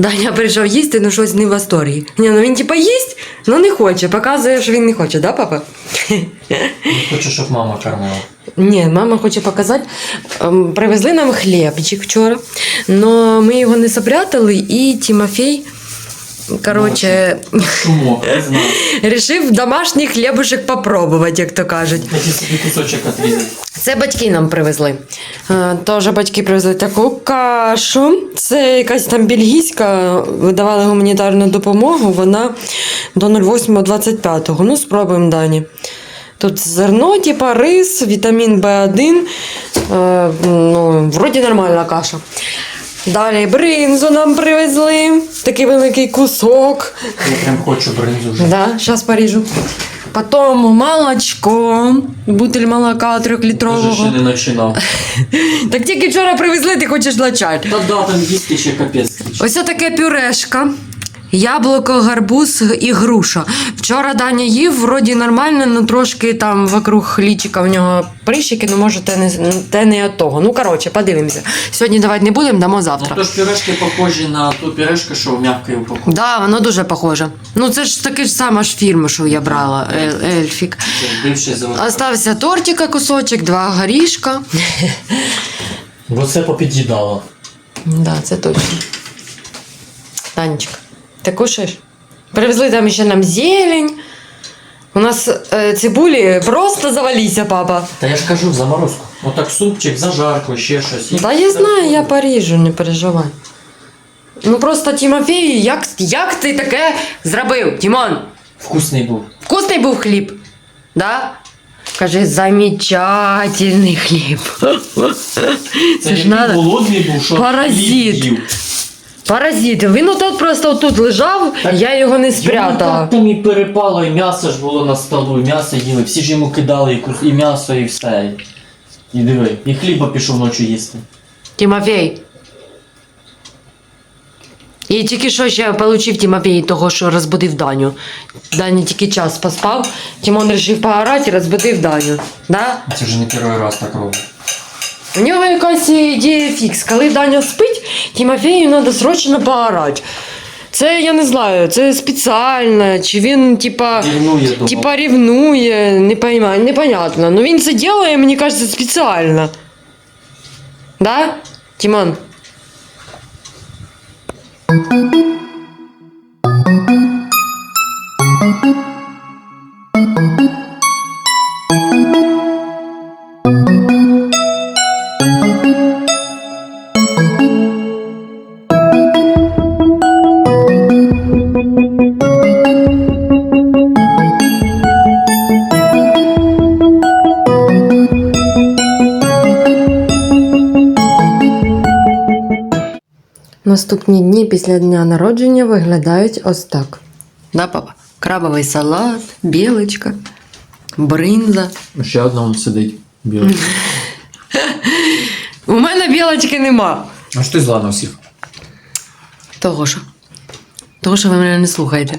Даня прийшов їсти, ну щось не в восторгі. Ні, ну він типа їсть, ну не хоче. Показує, що він не хоче, да, папа? Хочу, щоб мама кормила. Ні, мама хоче показати. Ем, Привезли нам хлібчик вчора, але ми його не запрятали, і Тимофій, коротше, Шумок, не знаю. рішив домашній хлібушек попробувати, як то кажуть. Хочу собі кусочок отрізати. Це батьки нам привезли. Е, Теж батьки привезли таку кашу. Це якась там бельгійська, видавали гуманітарну допомогу. Вона до 08.25. Ну, спробуємо Дані. Тут зерно, типа рис, вітамін В1. Е, ну, вроді нормальна каша. Далі бринзу нам привезли. Такий великий кусок. Я прям хочу бринзу вже. Да, Зараз поріжу. Потім молочко, бутиль молока Вже ще трьохлітрового. не починав. Так тільки вчора привезли, ти хочеш лачать. Та да, там їсти ще капець. Ось таке пюрешка. Яблуко, гарбуз і груша. Вчора Даня їв, вроді нормально, ну трошки там вокруг лічика в нього прищики, ну може те не, те не від того. Ну коротше, подивимося. Сьогодні давати не будемо, дамо Ну завтра. то ж пюрешки похожі на ту пюрешку, що в м'якої упаковці. Да, воно дуже похоже. Ну це ж таке ж саме ж фірми, що я брала, Ель- Ельфік. Остався тортика кусочок, два горішка. Бо це попід'їдало. Да, це точно. Танечка, ти кушаєш? Привезли там ще нам зелень. У нас е, цибулі просто заваліся, папа. Та я ж кажу, в заморозку. Отак супчик, зажарку, ще щось. Та я знаю, я поріжу, не переживай. Ну просто Тимофій, як, як ти таке зробив? Тімон, Вкусний був. вкусний був хліб? Да? Каже, замечательний хліб. Це ж який надо. голодний був, що Паразит. хліб їв. Паразит. Він отут просто отут лежав, Так я його не Йому спрятала. так там і перепало, і м'ясо ж було на столу, і м'ясо їли. Всі ж йому кидали і, кус- і м'ясо, і все. І диви, і хліба пішов ночі їсти. Тимофій. І тільки що ще отримав Тимофій того, що розбудив Даню. Даня тільки час поспав, Тимон вирішив поорати і розбудив Даню. Да? Це вже не перший раз так робить. У нього якась ідея фікс. Коли Даня спить, Тимофію треба срочно поорати. Це я не знаю, це спеціально, чи він типа. Рівнує думав. Типа ревнує, не поймаю, непонятно. Ну він це делає, мені кажется, спеціально. Да, Тимон? Наступні дні після дня народження виглядають ось так. Да, папа? Крабовий салат, білочка, бринза. Ще одна он сидить. Білий. У мене білочки нема. А що ти зла на всіх? Того що? Того, що ви мене не слухаєте.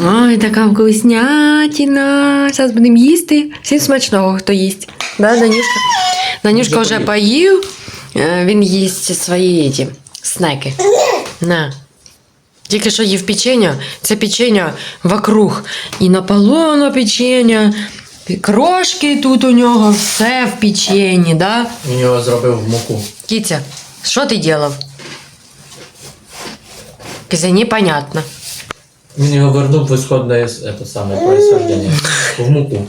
Ой, така вкуснятина. Зараз будемо їсти. Всім смачного, хто їсть. Да, Данюшка? Данюшка Вже поїв. Е, Він їсть свої ті, снеки. На. Тільки що їв печення, це печення вокруг. І на полу воно печення, і крошки тут у нього, все в печені, да? Він його зробив в муку. Китя, що ти делав? Кизя, непонятно. Він його вернув в ісходне это саме происхождення. В муку.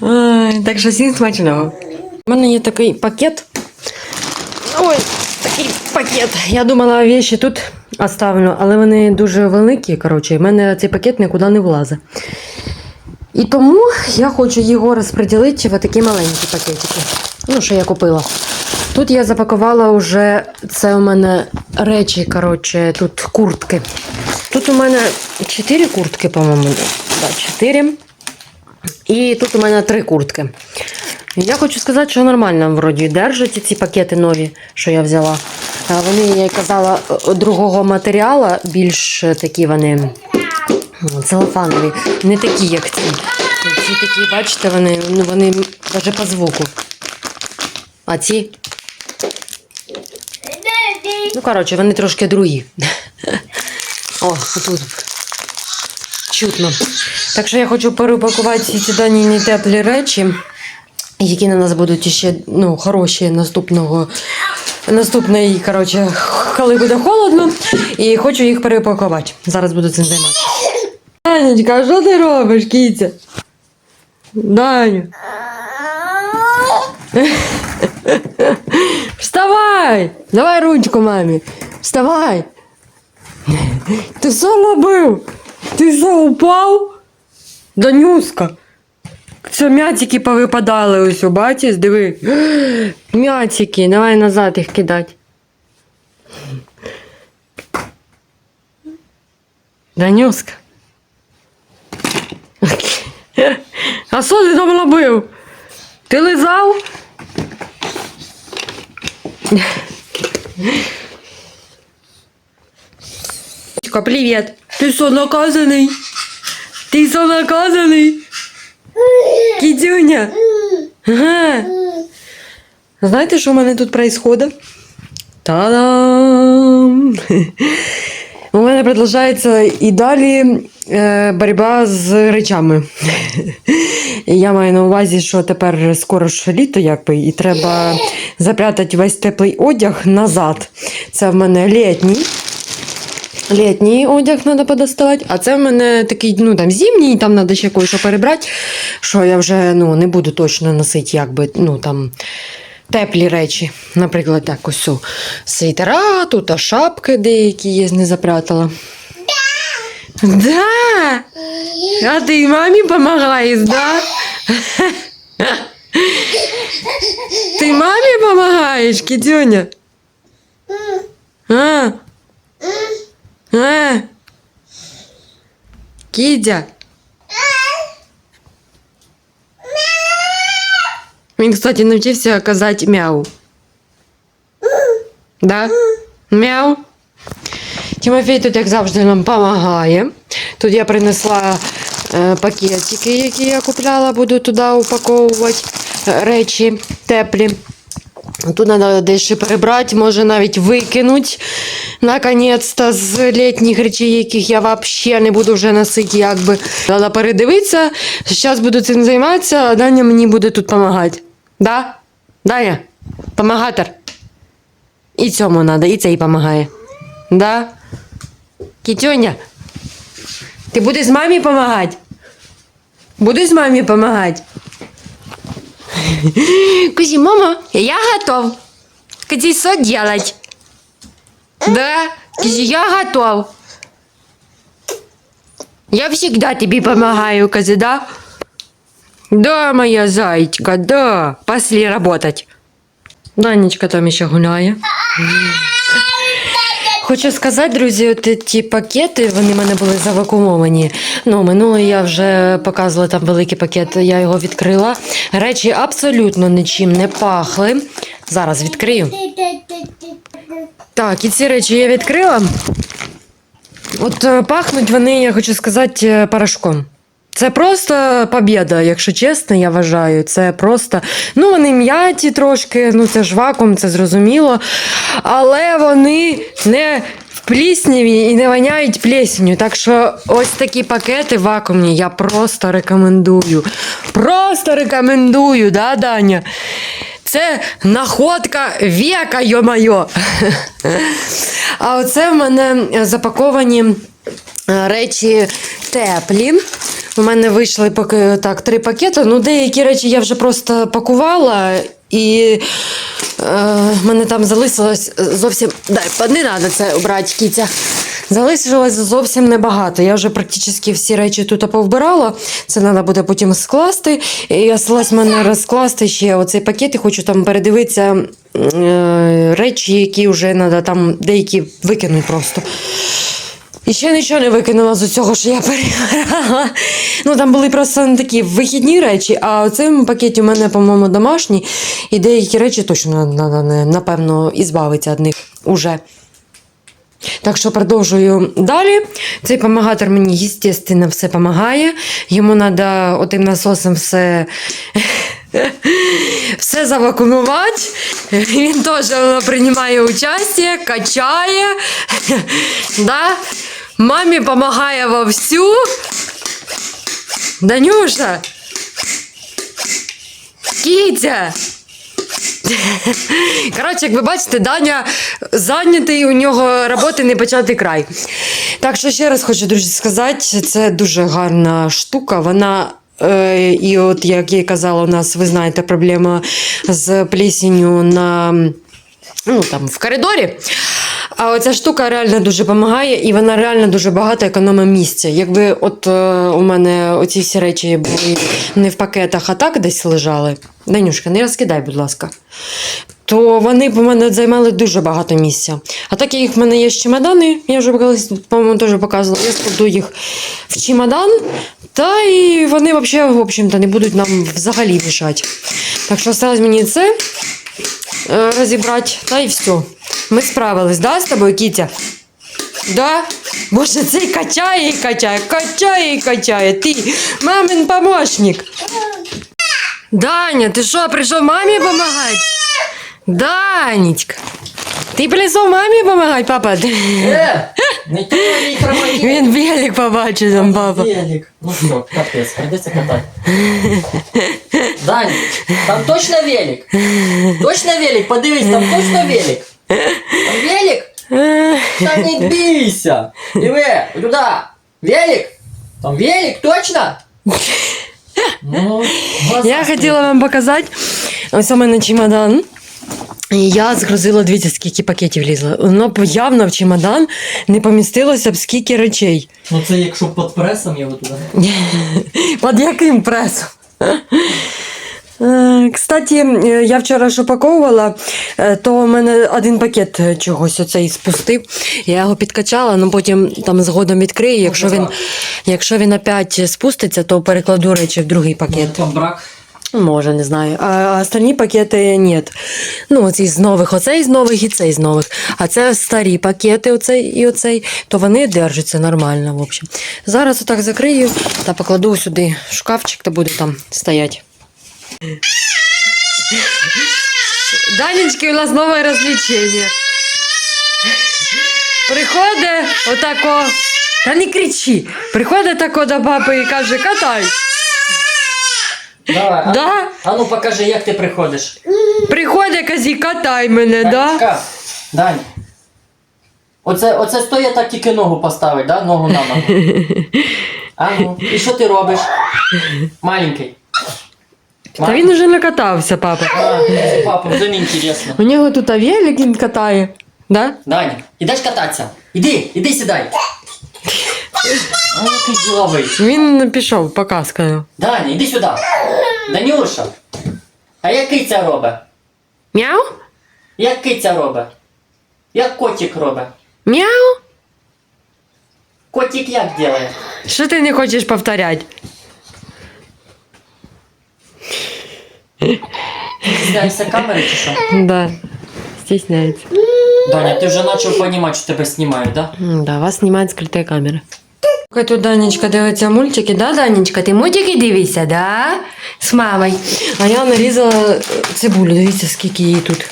Ай, так що всім смачного. У мене є такий пакет. Ой, пакет. Я думала, віші тут оставлю, але вони дуже великі. Коротше, в мене цей пакет нікуди не влазить. І тому я хочу його розподілити в такі маленькі пакетики. Ну, що я купила. Тут я запакувала вже це у мене речі, коротше, тут куртки. Тут у мене 4 куртки, по-моєму. Да, 4. І тут у мене три куртки. Я хочу сказати, що нормально вроді держать ці пакети нові, що я взяла. Вони, я казала, другого матеріалу, більш такі вони целофанові, не такі, як ці. Ці такі, бачите, вони, ну, вони навіть по звуку. А ці Ну, коротше, вони трошки другі. О, тут чутно. Так що я хочу перепакувати всі ці дані не теплі речі, які на нас будуть ще ну, хороші наступного. Наступний, коротше, коли буде холодно, і хочу їх перепакувати. Зараз буду цим займатися. Данечка, що ти робиш, кіця? Даню. Вставай! Давай ручку мамі. Вставай. Ти що робив? Ти що, упав? Данюска. Все, м'ятики повипадали ось, бачиш, диви. М'ятики, давай назад їх кидати. Данюска. А що ти там робив? Ти лизав? Привіт. Ти що, наказаний? Ти що, наказаний? Кітюня. Ага. Знаєте, що в мене тут відбувається? Та-дам! У мене продовжується і далі е, боротьба з речами. Я маю на увазі, що тепер скоро ж літо, якби, і треба запрятати весь теплий одяг назад. Це в мене літній. Літній одяг треба подоставати, а це в мене такий, ну там зимній, там треба ще кое-що перебрати, що я вже ну, не буду точно носити, якби, ну там. Теплі речі, наприклад, так ось світера, тут а шапки деякі є, не запрятала. Да. А ти мамі допомагаєш, да? Ти мамі допомагаєш, кітюня? А? А? Кідя? Він, кстати, навчився казати мяу. Да? Мяу. Тимофій тут, як завжди, нам допомагає. Тут я принесла е, пакетики, які я купляла, буду туди упаковувати е, речі теплі. Тут треба дещо перебрати, може навіть викинути. Наконець-то з літніх речей, яких я взагалі не буду вже носити, якби. Треба передивитися. Зараз буду цим займатися, а Даня мені буде тут допомагати. Да? Даня? Помагатор. І цьому треба, і цей допомагає. Да? Кітюня, ти будеш мамі допомагати? Будеш мамі допомагати? Кажи, мама, я готов. Кажи, что делать? Да? Кажи, я готов. Я всегда тебе помогаю, Кази, да? Да, моя зайчка, да. Пошли работать. Данечка там еще гуляє. Хочу сказати, друзі, от ті пакети, вони в мене були завакумовані. Ну, минуло я вже показувала там великий пакет, я його відкрила. Речі абсолютно нічим не пахли. Зараз відкрию. Так, і ці речі я відкрила. От е, пахнуть вони, я хочу сказати, е, порошком. Це просто побіда, якщо чесно, я вважаю. Це просто. Ну, вони м'яті трошки, ну це ж вакуум, це зрозуміло. Але вони не в плісняві і не воняють плесенью. Так що ось такі пакети вакуумні я просто рекомендую. Просто рекомендую, да, Даня? Це находка віка, йо-майо. А оце в мене запаковані е, речі теплі. У мене вийшли поки так три пакети. Ну, деякі речі я вже просто пакувала, і е, в мене там залишилось зовсім. Дай, не треба це обрати, кіця. Залишилось зовсім небагато. Я вже практично всі речі тут повбирала. Це треба буде потім скласти. Я слась мене розкласти ще оцей пакет і хочу там передивитися е, речі, які вже треба там деякі викинути просто. І ще нічого не викинула з усього, що я перебирала. Ну там були просто не такі вихідні речі, а в цьому пакеті у мене, по-моєму, домашні, і деякі речі точно напевно, ізбавитися від них уже. Так що продовжую далі. Цей помагатор мені, звісно, все допомагає. Йому треба отим насосом все все завакумувати. Він теж приймає участь, качає. Да? Мамі допомагає вовсю. Данюша. Кітя. Коротше, як ви бачите, Даня зайнятий, у нього роботи не початий край. Так що ще раз хочу, друзі, сказати, це дуже гарна штука. Вона. Е, і от, як я казала, у нас, ви знаєте, проблема з плісінню на ну, там, в коридорі. А оця штука реально дуже допомагає, і вона реально дуже багато економить місця. Якби от е, у мене оці всі речі були не в пакетах, а так десь лежали. Данюшка, не розкидай, будь ласка. То вони б у мене займали дуже багато місця. А так як в мене є чемодани, я вже по-моєму, теж показувала, я складу їх в чемодан, та і вони взагалі, в общем-то, не будуть нам взагалі мішати. Так що осталось мені це е, розібрати, та і все. Ми справились, да, з тобою, Кітя? Да? Боже, цей качає і качає, качає і качає. Ти мамин помощник. Даня, ти що, прийшов мамі допомагати? Данечка. Ти прийшов мамі допомагати, папа? Е! Не хромаки! Він велик побачив там, папа. Велик. Ну все, капець, прийдеться катати. Дань, там точно велик? Точно велик? Подивись, там точно велик? Велик? Та не бійся! Диви, туди! Велик? Там велик, точно? Ну, Я хотіла вам показати. Ось у мене чемодан. І я згрузила, дивіться, скільки пакетів лізло. Воно б явно в чемодан не помістилося б скільки речей. Ну це якщо під пресом його туди. Під яким пресом? Е, Кстати, е, я вчора ж упаковувала, е, то у мене один пакет чогось оцей спустив. Я його підкачала, але потім там згодом відкрию. Якщо він, якщо він опять спуститься, то перекладу речі в другий пакет. Там брак. Може, не знаю. А остальні пакети ні. Ну, оці з нових, оцей з нових і цей з нових. А це старі пакети, оцей і оцей, то вони держаться нормально, в общем. Зараз отак закрию та покладу сюди в шкафчик, та буде там стоять. Данечки, у нас нове розвлечення. Приходить отако. Та не кричи. Приходить тако до папи і каже, катай. Давай, а, Да? а ну покажи, як ти приходиш. Приходить казі, катай мене, да? Дань. Оце, оце стоя так тільки ногу поставить, да? Ногу на ногу. А ну, і що ти робиш? Маленький. Та він уже накатався, папа. А, папа, вже не інтересно. У нього тут велик він катає. Да? Даня, ідеш кататися? Іди, іди сідай. А який діловий. Він пішов, показкою. Даня, іди сюди. Данюша. А як киця робить? Мяу? Як киця робить? Як котик робить? Мяу? Котик як делає? Що ти не хочеш повторяти? Стісняєшся камери чи що? Да. Стесняється. Даня, ти вже почав розуміти, що тебе знімають, да? М, Да, вас знімають скриті камери. Поки тут Данечка дивиться мультики, да, Данечка? Ти мультики дивишся, да? З мамою. А я нарізала цибулю, дивіться, скільки її тут.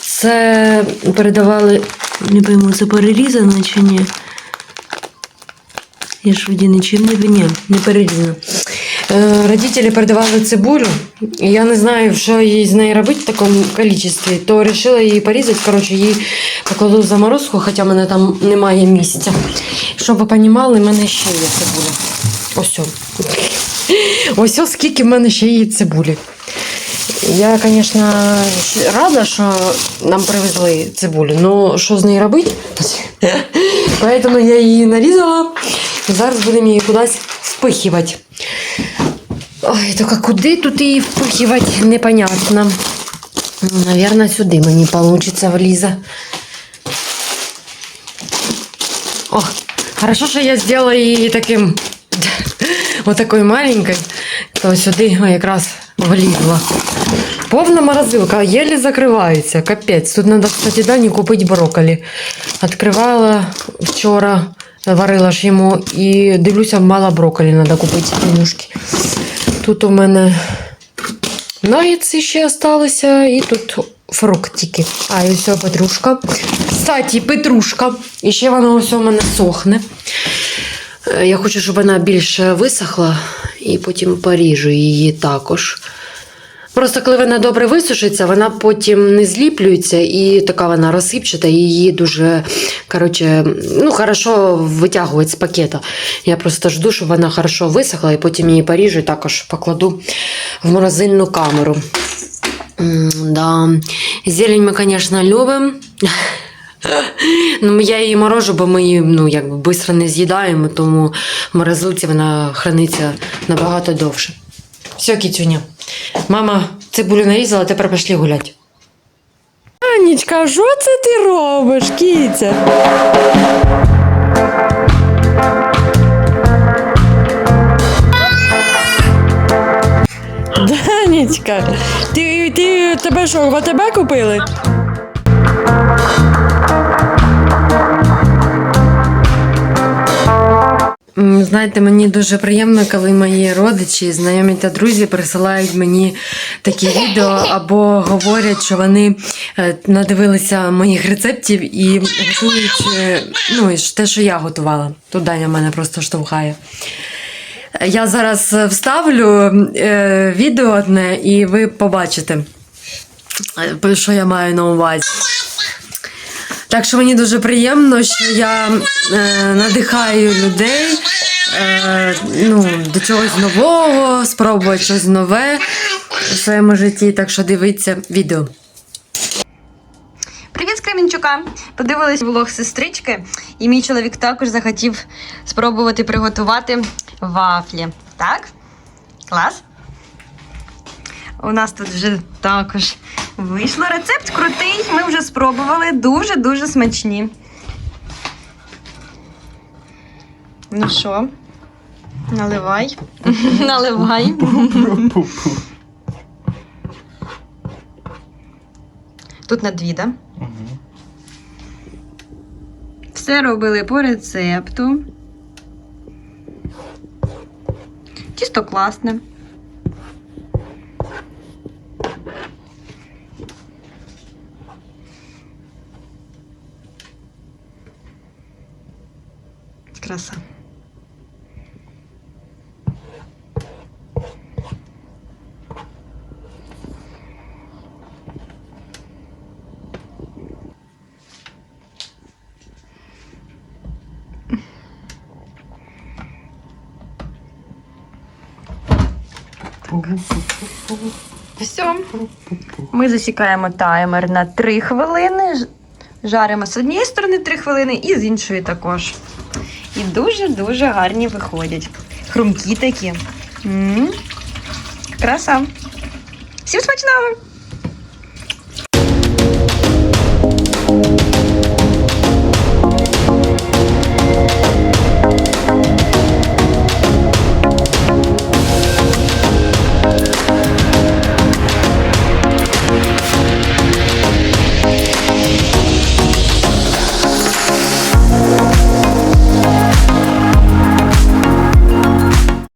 Це передавали. Не пойму, це перерізано чи ні. Я ж вроді нічим не ні, не перерізано. Е, родителі передавали цибулю, я не знаю, що їй з нею робити в такому кількості, то вирішила її порізати. Коротше, її покладу в заморозку, хоча в мене там немає місця. Щоб ви розуміли, в мене ще є цибуля. Ось. Ось скільки в мене ще є цибулі. Я, звісно, рада, що нам привезли цибулю, але що з нею робити? Поэтому я її нарізала зараз будемо її кудись впихувати. Ой, тільки куди тут її впихувати, непонятно. Наверное, сюди мені вийде влізе. О, хорошо, що я зробила її таким вот такой маленькой, то сюди якраз влізла. Повна морозилка, еле закривається, капець. Тут треба, кстати, Дані купити брокколі. Відкривала вчора, варила ж йому і дивлюся, мало брокколі треба купити Танюшки. Тут у мене нагетси ще осталися, і тут фруктики. А, і все, петрушка. Кстати, петрушка. І ще вона ось у мене сохне. Е, Я хочу, щоб вона більше висохла, і потім поріжу її також. Просто коли вона добре висушиться, вона потім не зліплюється і така вона розсипчата, і її дуже коротше, ну, хорошо витягують з пакета. Я просто жду, щоб вона хорошо висохла, і потім її поріжу і також покладу в морозильну камеру. Да. Зелень ми, звісно, любимо. Ну, я її морожу, бо ми її ну, якби швидко не з'їдаємо, тому в морозилці вона храниться набагато довше. Все, кітюня. Мама цибулю нарізала, тепер пішли гуляти. Анічка, що це ти робиш, кіця? Данічка, ти, ти тебе що, АТБ купили? Знаєте, мені дуже приємно, коли мої родичі, знайомі та друзі присилають мені такі відео або говорять, що вони е, надивилися моїх рецептів і готують е, ну, те, що я готувала. Тут Даня мене просто штовхає. Я зараз вставлю е, відео одне, і ви побачите, що я маю на увазі. Так що мені дуже приємно, що я е, надихаю людей е, ну, до чогось нового, спробувати щось нове у своєму житті. Так що дивіться відео. Привіт з Кременчука! Подивилась влог сестрички, і мій чоловік також захотів спробувати приготувати вафлі. Так? Клас? У нас тут вже також вийшло. Рецепт крутий, ми вже спробували. Дуже-дуже смачні. Ну що? Наливай. Наливай. Тут на дві, так? Да? Все робили по рецепту. Чисто класне. Краса. Все. Ми засікаємо таймер на 3 хвилини. Жаримо з однієї сторони 3 хвилини і з іншої також. І дуже-дуже гарні виходять. Хрумкі такі. м Краса. Всім смачного!